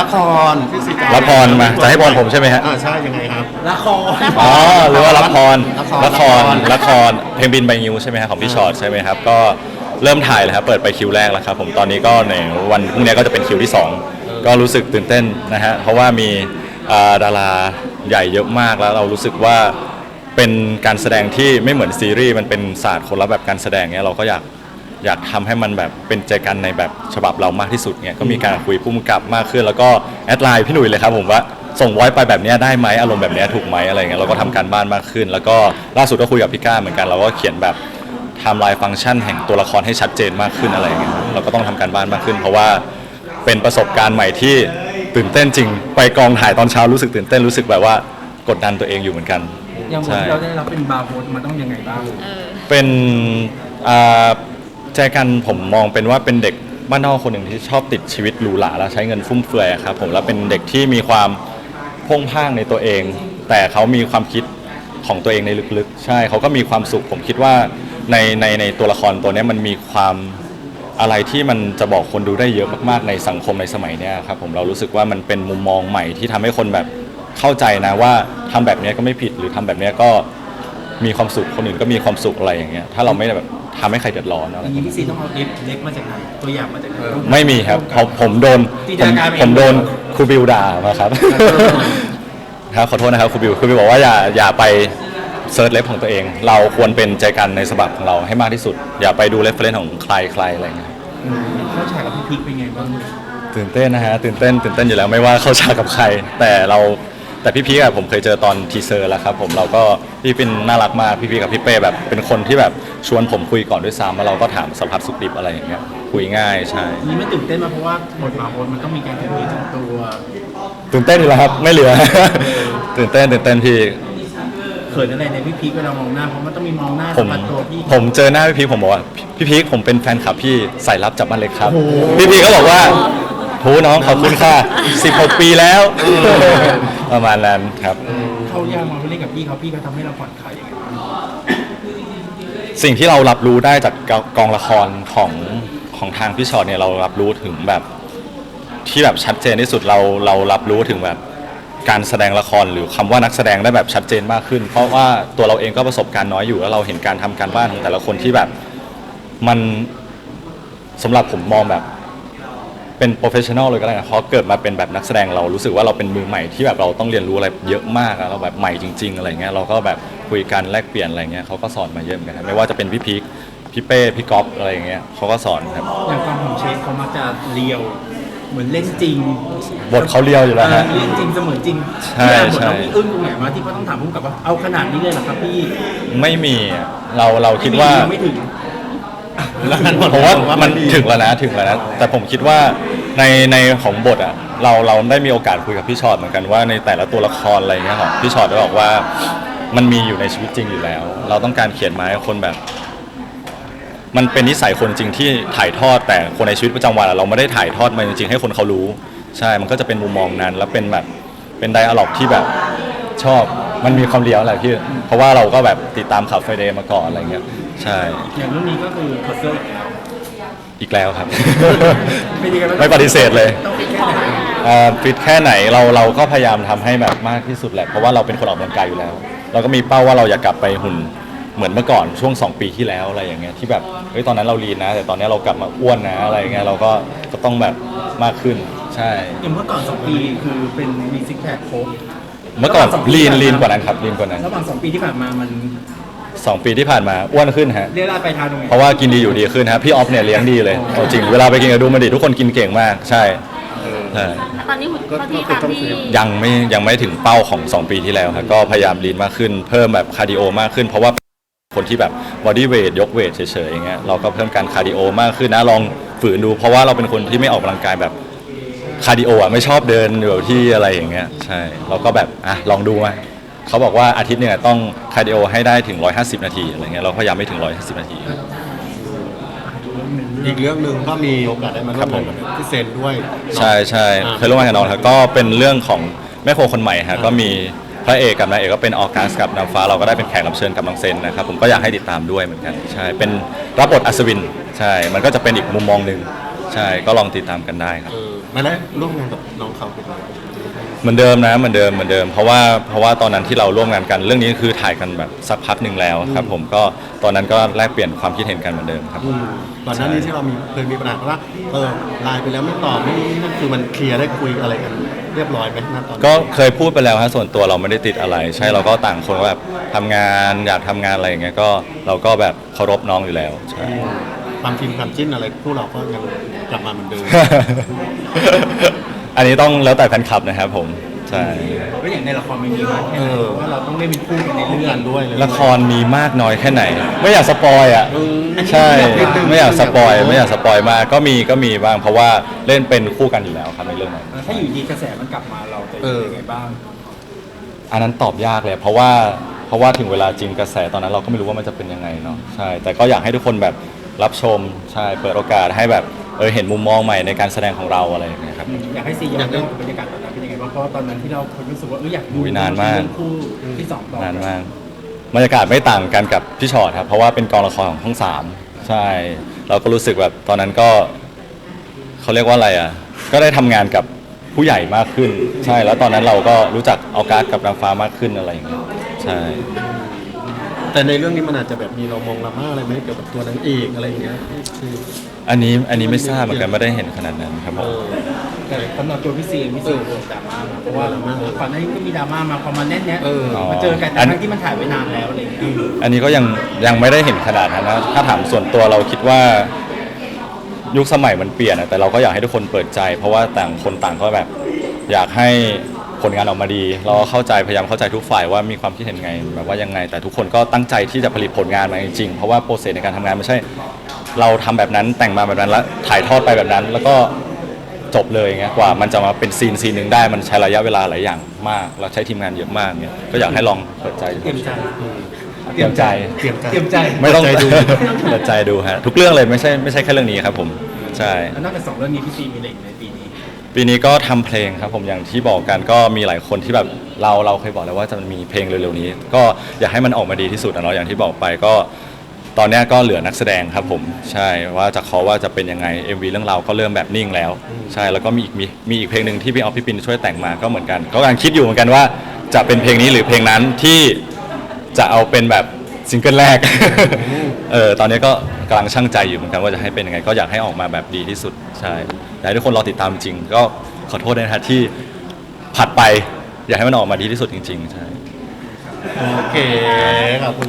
ละครพี่ซีละครมาจะให้พรผมใช่ไหมฮะ อ่าใช่ยังไงครับ ละครอ๋อ หรือว่าละครละครละครละคร เพลงบินใบงิ้วใช่ไหมครับของพี่ชอตใช่ไหมครับ ก็เริ่มถ่ายแล้วครับ เปิดไปคิวแรกแล้วครับผม ตอนนี้ก็ในวันพรุ่งนี้ก็จะเป็นคิวที่ 2 ก็รู้สึกตื่นเต้นนะฮะ เพราะว่ามีอ่าดาราใหญ่เยอะมากแล้วเรารู้สึกว่าเป็นการแสดงที่ไม่เหมือนซีรีส์ มันเป็นศาสตร์คนละแบบการแสดงเนี้ยเราก็อยาก อยากทำให้มันแบบเป็นใจกันในแบบฉบับเรามากที่สุดเนี่ยก็มีการคุยพุ่มกับมากขึ้น แล้วก็แอดไลน์พี่หนุ่ยเลยครับผมว่าส่งไว้ไปแบบเนี้ยได้ไหมอารมณ์แบบเนี้ยถูกไหมอะไรเงี้ยเราก็ทำการบ้านมากขึ้น แล้วก็ล่าสุดก็คุยกับพี่ก้าเหมือนกันเราก็เขียนแบบไทม์ไลน์ฟังก์ชันแห่งตัวละครให้ชัดเจนมากขึ้นอะไรเงี้ยเราก็ต้องทำการบ้านมากขึ้น เพราะว่าเป็นประสบการณ์ใหม่ที่ตื่นเต้นจริง ไปกองถ่ายตอนเช้ารู้สึกตื่นเต้นรู้สึกแบบว่ากดดันตัวเองอยู่เหมือนกันอย่างวันใช่ที่เราได้รับเป็นบาร์โฮสมันต้องยังไงบ้างเป็นอ่า แจกันผมมองเป็นว่าเป็นเด็กบ้านนอกคนหนึ่งที่ชอบติดชีวิตหรูหราแล้วใช้เงินฟุ่มเฟือยครับผมแล้วเป็นเด็กที่มีความพ่งพ่างในตัวเอง แต่เขามีความคิดของตัวเองในลึกๆ ใช่เขาก็มีความสุข ผมคิดว่าในในในตัวละครตัวนี้มันมีความอะไรที่มันจะบอกคนดูได้เยอะมากๆในสังคมในสมัยเนี้ยครับผมเรารู้สึกว่ามันเป็นมุมมองใหม่ที่ทำให้คนแบบเข้าใจนะว่าทำแบบนี้ก็ไม่ผิดหรือทำแบบนี้ก็มีความสุขคนอื่นก็มีความสุขอะไรอย่างเงี้ยถ้าเราไม่แบบ ทำให้ใครเดือดร้อนอะไรอย่างนี้พี่ซีต้องเอาเล็บเล็กมาจากไหนตัวอย่างมาจากไหน ไม่มีครับผมผมโดนจินผตมนาการไปเองผมโดนครูบิวด่ามาครับ ครับขอโทษนะครับครูบิวครูบิวบอกว่าอย่าอย่าไปเซิร์ชเล็บของตัวเอง เราควรเป็นใจกันในสบับของเราให้มากที่สุด อย่าไปดูเรฟเฟรนซ์ของใครใครอะไรอย่างเงี้ยอืมเข้าฉากกับพี่พีคเป็นไงบ้างตื่นเต้นนะฮะตื่นเต้นตื่นเต้นอยู่แล้วไม่ว่าเข้าฉากกับใคร แต่เรา แต่พี่พีคอะผมเคยเจอตอนทีเซอร์แล้วครับผมเราก็พี่เป็นน่ารักมากพี่พีคกับพี่เป้แบบเป็นคนที่แบบชวนผมคุยก่อนด้วยซ้ำแล้วเราก็ถามสารพัดสุขดิบอะไรอย่างเงี้ยคุยง่ายใช่อันนี้ไม่ตื่นเต้นมาเพราะว่าบทบาร์โฮสมันต้องมีการถึงเนื้อถึงตัว ตื่นเต้นอยู่แล้วครับไม่เหลือ ตื่นเต้นตื่นเต้นพี่เขินอะไรในพี่พีคเวลามองหน้าเพราะมันต้องมีมองหน้าผสัมมผัสตัวพี่ ผมเจอหน้าพี่พีคผมบอกว่าพี่พีคผมเป็นแฟนคลับพี่ใส่รับจับบ้านเล็กครับ โอ้โห พี่พีคก็บอกว่าโหน้องขอบคุณค่ะ 16 ปีแล้ว ประมาณนั้นครับ เขายากมาเล่นกับพี่เขาพี่เขาทำให้เราผ่อนคลายยังไงบ้างสิ่งที่เรารับรู้ได้จากกองละครของของทางพี่ชอตเนี่ยเรารับรู้ถึงแบบที่แบบชัดเจนที่สุดเราเรารับรู้ถึงแบบการแสดงละครหรือคำว่านักแสดงได้แบบชัดเจนมากขึ้น เพราะว่าตัวเราเองก็ประสบการณ์น้อยอยู่แล้วเราเห็นการทำการบ้านของแต่ละคนที่แบบมันสำหรับผมมองแบบ เป็นโปรเฟชชั่นอลเลยก็ได้นะเพราะเกิดมาเป็นแบบนักแสดงเรารู้สึกว่าเราเป็นมือใหม่ที่แบบเราต้องเรียนรู้อะไรเยอะมากอะเราแบบใหม่จริง ๆ อะไรเงี้ยเราก็แบบคุยกันแลกเปลี่ยนอะไรเงี้ยเขาก็สอนมาเยอะเหมือนกันครับไม่ว่าจะเป็นพี่พีคพี่เป้พี่ก๊อฟอะไรอย่างเงี้ยเขาก็สอนครับอย่างความของเชฟเขามักจะเรียว เหมือนเล่นจริงบทเขาเลียวอยู่แล้วฮะ เออเล่นจริงเสมือนจริงใช่ที่อ่านบทใช่เรามีอึ้งตรงไหนมาที่เขาต้องถามพุ่มกับว่าเอาขนาดนี้เลยเหรอครับพี่ไม่มีอะเราเราคิดว่า ไม่ถึง ผมว่ามันถึงแล้วนะถึงแล้วนะแต่ผมคิดว่าในในของบทอะเราเราได้มีโอกาสคุยกับพี่ชอตเหมือนกันว่าในแต่ละตัวละครอะไรเงี้ยของพี่ชอตได้บอกว่ามันมีอยู่ในชีวิตจริงอยู่แล้ว เราต้องการเขียนมาให้คนแบบ มันเป็นนิสัยคนจริงที่ถ่ายทอดแต่คนในชีวิตประจำวันอะเราไม่ได้ถ่ายทอดมาจริงๆให้คนเขารู้ ใช่มันก็จะเป็นมุมมองนั้น แล้วเป็นแบบเป็นไดอะล็อกที่แบบชอบมันมีความเลี้ยวแหละพี่เพราะว่าเราก็แบบติดตามข่าวไฟเดย์มาก่อนอะไรเงี้ย ใช่ อย่างเรื่องนี้ก็คือคอเซอร์อีกแล้วอีกแล้วครับ เป็นยังไงบ้างไม่ปฏิเสธเลย ต้องไปแค่ไหนเอ่อฟิตแค่ไหนเราเราก็พยายามทำให้แบบมากที่สุดแหละ เพราะว่าเราเป็นคนออกกำลังกายอยู่แล้ว เราก็มีเป้าว่าเราอยากกลับไปหุ่นเหมือนเมื่อก่อนช่วง 2 ปีที่แล้วอะไรอย่างเงี้ยที่แบบเฮ้ยตอนนั้นเราลีนนะ แต่ตอนนี้เรากลับมาอ้วนนะอะไรอย่างเงี้ยเราก็ก็ต้องแบบมากขึ้นใช่ อย่างเมื่อก่อนสองปีคือเป็นมีซิกแพคโค้งเมื่อก่อนระหว่างสองปีลีนผ่านมาลีนกว่านั้นครับลีนกว่านั้น ระหว่างสองปีที่ผ่านมามัน สองปีที่ผ่านมาอ้วนขึ้นฮะ เรียกได้ไปทางตรงไหนเพราะว่ากินดีอยู่ดีขึ้นฮะพี่ออฟเนี่ยเลี้ยงดีเลยเอาจริงเวลาไปกินกับดูมันดิทุกคนกินเก่งมาก ใช่ใช่ ตอนนี้หุ่นเข้าที่ตามที่ยังไม่ยังไม่ถึงเป้าของ 2 ปีที่แล้วครับก็พยายามลีนมากขึ้น เพิ่มแบบคาร์ดิโอมากขึ้น เพราะว่าคนที่แบบบอดี้เวทยกเวทเฉยๆอย่างเงี้ยเราก็เพิ่มการคาร์ดิโอมากขึ้นนะลองฝืนดู เพราะว่าเราเป็นคนที่ไม่ออกกำลังกายแบบคาร์ดิโออะไม่ชอบเดินอยู่ที่อะไรอย่างเงี้ยใช่เราก็แบบอะลองดูมา เขาบอกว่าอาทิตย์หนึงอะต้องคาร์ดิโอให้ได้ถึง 150 นาทีอะไรเงี้ยเราพยายามไม่ถึง 150 นาทีอีกเรื่องหนึ่งก็มีโอกาสได้มาร่วมงานกับพี่เซนด้วยใช่ใช่อ่าเคยร่วมงานกับน้องครับก็เป็นเรื่องของแม่โคคนใหม่ฮะก็มีพระเอกกับนางเอกก็เป็นออกัสกับนางฟ้าเราก็ได้เป็นแขกรับเชิญกับน้องเซนนะครับผมก็อยากให้ติดตามด้วยเหมือนกันใช่เป็นรับบทอัศวินใช่มันก็จะเป็นอีกมุมมองหนึ่งใช่ก็ลองติดตามกันได้ครับ เออมาได้ร่วมงานกับน้องเขาเป็นไง เหมือนเดิมนะเหมือนเดิมเหมือนเดิม เพราะว่าเพราะว่าตอนนั้นที่เราร่วมงานกันเรื่องนี้คือถ่ายกันแบบสักพักหนึ่งแล้วครับผมก็ตอนนั้นก็แลกเปลี่ยนความคิดเห็นกันเหมือนเดิมครับ อืมก่อนหน้านี้ที่เรามีเคยมีปัญหาว่าเออไลน์ไปแล้วไม่ตอบนี่นั่นคือมันเคลียร์ได้คุยอะไรกัน เรียบร้อยไหมณตอนนี้ก็เคยพูดไปแล้วฮะส่วนตัวเราไม่ได้ติดอะไร ใช่เราก็ต่างคนก็แบบทำงานอยากทำงานอะไรอย่างเงี้ยก็เราก็แบบเคารพน้องอยู่แล้วใช่ความทีมความจิ้นอะไรพวกเราก็ยังกลับมาเหมือนเดิม อันนี้ต้องแล้วแต่แฟนคลับนะครับผมใช่ก็อย่างในละครมันมีมากแค่ไหนเออเพราะว่าเราต้องเล่นเป็นคู่กันในเรื่องกันด้วยเลยละครมีมากน้อยแค่ไหน ไม่อยากสปอยอะอืมใช่นิดนึงไม่อยากสปอยไม่อยากสปอยมากก็มีก็มีบ้าง เพราะว่าเล่นเป็นคู่กันอยู่แล้วครับในเรื่องนั้นถ้าอยู่ดีกระแสมันกลับมาเราจะเออยังไงบ้าง อันนั้นตอบยากเลย เพราะว่าเพราะว่าถึงเวลาจริงกระแสตอนนั้นเราก็ไม่รู้ว่ามันจะเป็นยังไงเนาะใช่แต่ก็อยากให้ทุกคนแบบรับชมใช่เปิดโอกาสให้แบบ เออเห็นมุมมองใหม่ในการแสดงของเราอะไรอย่างเงี้ยครับ อยากให้ซีย้อนเรื่องบรรยากาศตอนนั้นเป็นยังไงบ้างเพราะว่าตอนนั้นที่เราคนรู้สึกว่าเอออยากดูอุ๊ยนานมาก เรื่องคู่ที่สองต่อนานมากบรรยากาศไม่ต่างกันกับพี่ชอตครับ เพราะว่าเป็นกองละครของช่องสามใช่ เราก็รู้สึกแบบตอนนั้นก็เขาเรียกว่าอะไรอะ ก็ได้ทำงานกับผู้ใหญ่มากขึ้น ใช่ แล้วตอนนั้นเราก็รู้จักเอาการ์ดกับนางฟ้ามากขึ้นอะไรอย่างเงี้ยใช่ แต่ในเรื่องนี้มันอาจจะแบบมีเรามองดราม่าอะไรไหมเกี่ยวกับตัวนางเอกอะไรอย่างเงี้ยคืออันนี้อันนี้ไม่ทราบเหมือนกันไม่ได้เห็นขนาดนั้นครับผเอม อ แต่สำหรับตัวพี่ซีพี่ซีโดนดราม่ามาเพราะว่าดราม่าก่อนหน้านี้ก็มีดราม่ามาพอมาแน่นเนี้ยเออ มาเจอกันแต่ทั้งที่มันถ่ายไว้นานแล้วอะไรอย่างเงี้ย อันนี้ก็ยังยังไม่ได้เห็นขนาดนั้นนะถ้าถามส่วนตัวเราคิดว่ายุคสมัยมันเปลี่ยนอะแต่เราก็อยากให้ทุกคนเปิดใจ เพราะว่าต่างคนต่างก็แบบ อยากให้ ผลงานออกมาดี เราก็เข้าใจพยายามเข้าใจทุกฝ่ายว่ามีความคิดเห็นไงแบบว่ายังไง แต่ทุกคนก็ตั้งใจที่จะผลิตผลงานมาจริงๆเพราะว่าโปรเซสในการทำงานไม่ใช่ เราทำแบบนั้นแต่งมาแบบนั้นแล้วถ่ายทอดไปแบบนั้น แล้วก็จบเลยไงกว่ามันจะมาเป็นซีนซีนหนึ่งได้มันใช้ระยะเวลาหลายอย่างมาก เราใช้ทีมงานเยอะมากเนี่ยก็อยากให้ลองเปิดใจดู เตรียมใจเตรียมใจ เตรียมใจเตรียมใจไม่ต้องเปิดใจดู เปิดใจดูฮะทุกเรื่องเลยไม่ใช่ไม่ใช่แค่เรื่องนี้ครับผมใช่ แล้วนอกจากสองเรื่องนี้พี่ซีมีอะไรอีกในปีนี้ ปีนี้ก็ทำเพลงครับผมอย่างที่บอกกันก็มีหลายคนที่แบบเราเราเคยบอกแล้วว่าจะมีเพลงเร็วๆนี้ ก็อยากให้มันออกมาดีที่สุดนะเนาะอย่างที่บอกไปก็ ตอนเนี้ยก็เหลือนักแสดงครับผม ใช่ว่าจะเขาว่าจะเป็นยังไง MV เรื่องเราวก็เริ่มแบบนิ่งแล้ว ใช่แล้วก็มีอีกมีมีอีกเพลงหนึ่งที่พี่ออฟพี่ปินช่วยแต่งมาก็เหมือนกันก็กำลังคิดอยู่เหมือนกันว่าจะเป็นเพลงนี้หรือเพลงนั้นที่จะเอาเป็นแบบซิงเกิลแรก เออตอนนี้ก็ กำลังช่างใจอยู่เหมือนกันว่าจะให้เป็นยังไง ก็อยากให้ออกมาแบบดีที่สุดใช่อยากให้ทุกคนรอติดตามจริง ก็ขอโทษด้วยนะฮะที่ผัดไป อยากให้มันออกมาดีที่สุดจริงๆใช่ โอเค ขอบคุณ